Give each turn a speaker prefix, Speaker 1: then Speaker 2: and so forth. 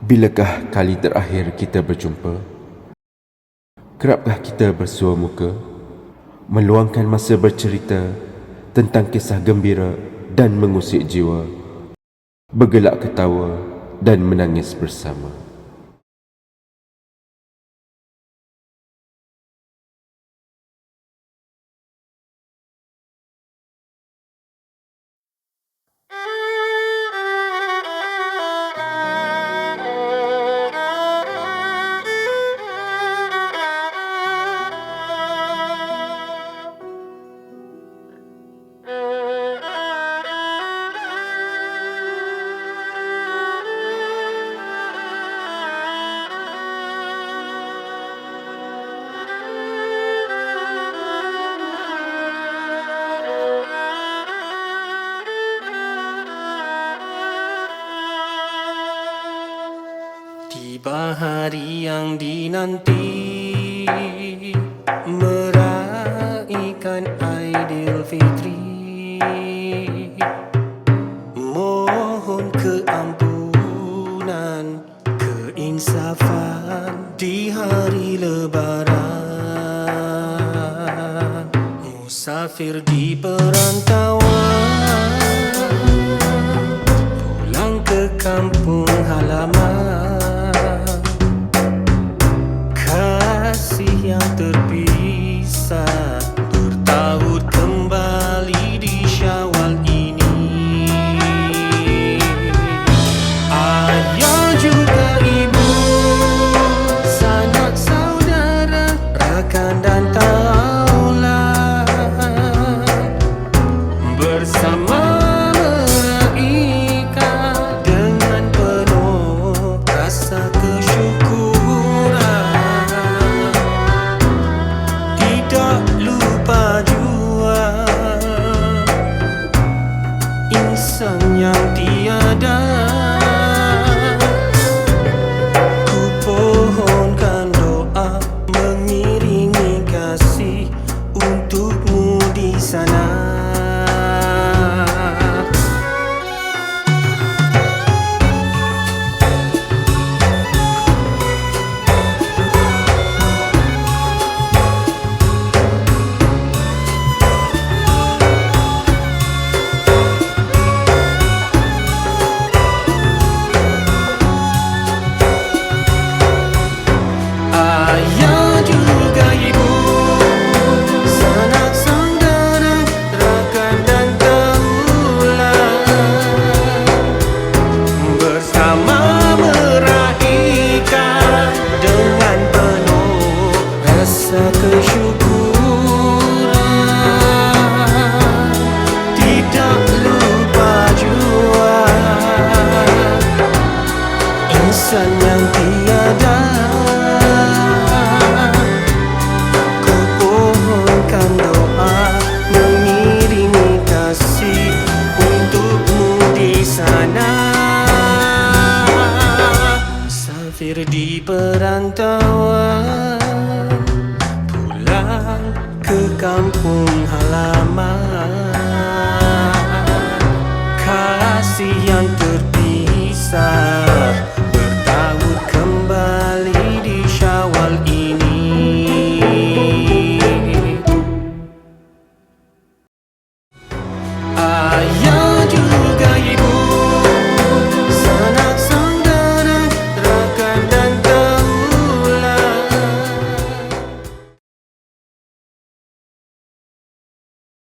Speaker 1: Bilakah kali terakhir kita berjumpa? Kerapkah kita bersua muka? Meluangkan masa bercerita tentang kisah gembira dan mengusik jiwa. Bergelak ketawa dan menangis bersama.
Speaker 2: Tiba hari yang dinanti. Meraihkan Aidilfitri. Mohon keampunan Keinsafan di hari lebaran. Musafir di perantauan yang terpisah Insan yang tiada. Ku pohonkan doa Mengiringi kasih Untukmu di sana. Musafir di perantauan Pulang ke kampung halaman